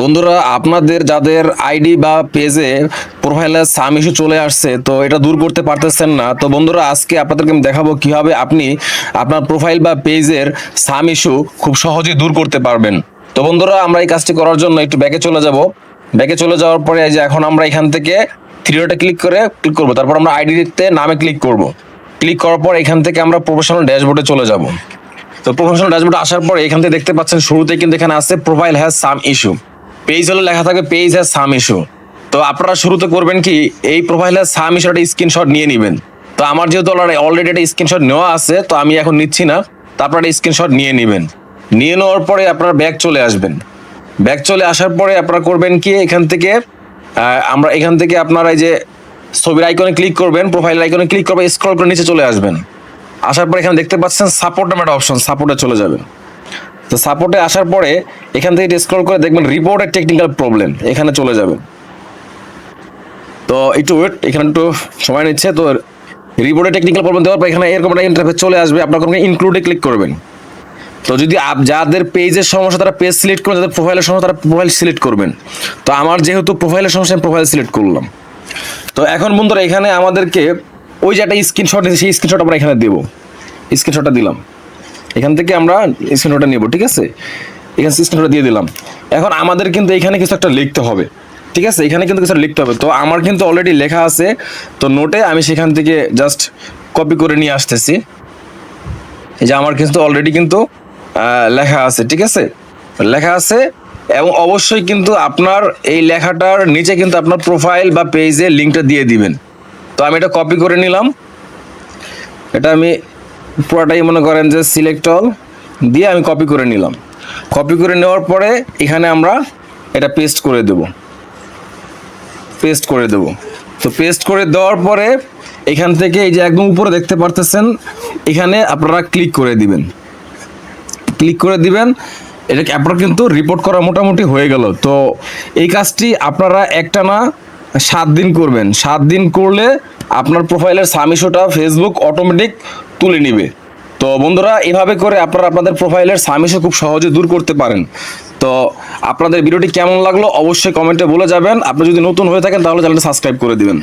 বন্ধুরা, আপনাদের যাদের আইডি বা পেজে প্রোফাইলে সাম ইস্যু চলে আসছে, তো এটা দূর করতে পারতেছেন না। তো বন্ধুরা, আজকে আপনাদেরকে আমি দেখাবো কীভাবে আপনি আপনার প্রোফাইল বা পেজের সাম ইস্যু খুব সহজেই দূর করতে পারবেন। তো বন্ধুরা, আমরা এই কাজটি করার জন্য একটু ব্যাকে চলে যাব। ব্যাকে চলে যাওয়ার পরে এই যে এখন আমরা এখান থেকে থ্রিওটা ক্লিক করে ক্লিক করব। তারপর আমরা আইডি আইডিতে নামে ক্লিক করব। ক্লিক করার পর এখান থেকে আমরা প্রফেশনাল ড্যাশবোর্ডে চলে যাব। তো প্রফেশনাল ড্যাশবোর্ডে আসার পর এখান থেকে দেখতে পাচ্ছেন, শুরুতে কিন্তু এখানে আছে profile has some issue page হলে লেখা থাকবে পেজ হ্যাজ সাম ইস্যু তো আপনারা শুরুতে করবেন কি, এই প্রোফাইলের সাম ইস্যুটা স্ক্রিনশট নিয়ে নেবেন। তো আমার যেহেতু অলরেডি একটা স্ক্রিনশট নেওয়া আছে, তো আমি এখন নিচ্ছি না। তো আপনারা স্ক্রিনশট নিয়ে নেবেন। নিয়ে নেওয়ার পরে আপনারা ব্যাগ চলে আসবেন। ব্যাগ চলে আসার পরে আপনারা করবেন কি, এখান থেকে আমরা এখান থেকে আপনারা এই যে ছবির আইকনে ক্লিক করবেন প্রোফাইল আইকনে ক্লিক করবেন স্ক্রল করে নিচে চলে আসবেন। আসার পরে এখানে দেখতে পাচ্ছেন সাপোর্ট নামে একটা অপশন সাপোর্টে চলে যাবেন। তো সাপোর্টে আসার পরে এখান থেকে স্ক্রল করে দেখবেন রিপোর্টের টেকনিক্যাল প্রবলেম এখানে চলে যাবে তো একটু ওয়েট এখানে একটু সময় নিচ্ছে, তো রিপোর্টের টেকনিক্যাল প্রবলেম দেওয়ার পর এখানে এরকম একটা ইন্টারফেস চলে আসবে, আপনার কোনো ইনক্লুডে ক্লিক করবেন। তো যদি যাদের পেজের সমস্যা, তারা পেজ সিলেক্ট করবেন, যাদের প্রোফাইলের সমস্যা, তারা প্রোফাইল সিলেক্ট করবেন। তো আমার যেহেতু প্রোফাইলের সমস্যা, আমি প্রোফাইল সিলেক্ট করলাম। তো এখন বন্ধুরা, এখানে আমাদেরকে ওই যে একটা স্ক্রিনশট সেই স্ক্রিনশট আমরা এখানে দেবো। স্ক্রিনশটটা দিলাম। এখান থেকে আমরা স্ক্রিনশটটা নেব, ঠিক আছে? এখানে স্ক্রিনশটটা দিয়ে দিলাম। এখন আমাদের কিন্তু এখানে কিছু একটা লিখতে হবে, ঠিক আছে? এখানে কিন্তু কিছু লিখতে হবে। তো আমার কিন্তু অলরেডি লেখা আছে। তো নোটে আমি সেখান থেকে জাস্ট কপি করে নিয়ে আসতেছি। যে আমার কিন্তু অলরেডি কিন্তু লেখা আছে, ঠিক আছে? লেখা আছে এবং অবশ্যই কিন্তু আপনার এই লেখাটার নিচে কিন্তু আপনার প্রোফাইল বা পেজে লিঙ্কটা দিয়ে দিবেন। তো আমি এটা কপি করে নিলাম। এটা আমি পুরোটাই মনে করেন যে সিলেক্ট অল দিয়ে আমি কপি করে নিলাম। কপি করে নেওয়ার পরে এখানে আমরা এটা পেস্ট করে দেব। পেস্ট করে দেব। তো পেস্ট করে দেওয়ার পরে এখান থেকে এই যে একদম উপরে দেখতে পারতেছেন, এখানে আপনারা ক্লিক করে দিবেন। ক্লিক করে দিবেন এটাকে আপনার কিন্তু রিপোর্ট করা মোটামুটি হয়ে গেল। তো এই কাজটি আপনারা একটা না সাত দিন করবেন। সাত দিন করলে আপনার প্রোফাইলের সামিশোটা ফেসবুক অটোমেটিক তুলে নিবে। তো বন্ধুরা, এভাবে করে আপনারা আপনাদের প্রোফাইলের সামিশো খুব সহজে দূর করতে পারেন। তো আপনাদের ভিডিওটি কেমন লাগল অবশ্যই কমেন্টে বলে যাবেন। আপনি যদি নতুন হয়ে থাকেন, তাহলে চ্যানেলটা সাবস্ক্রাইব করে দিবেন।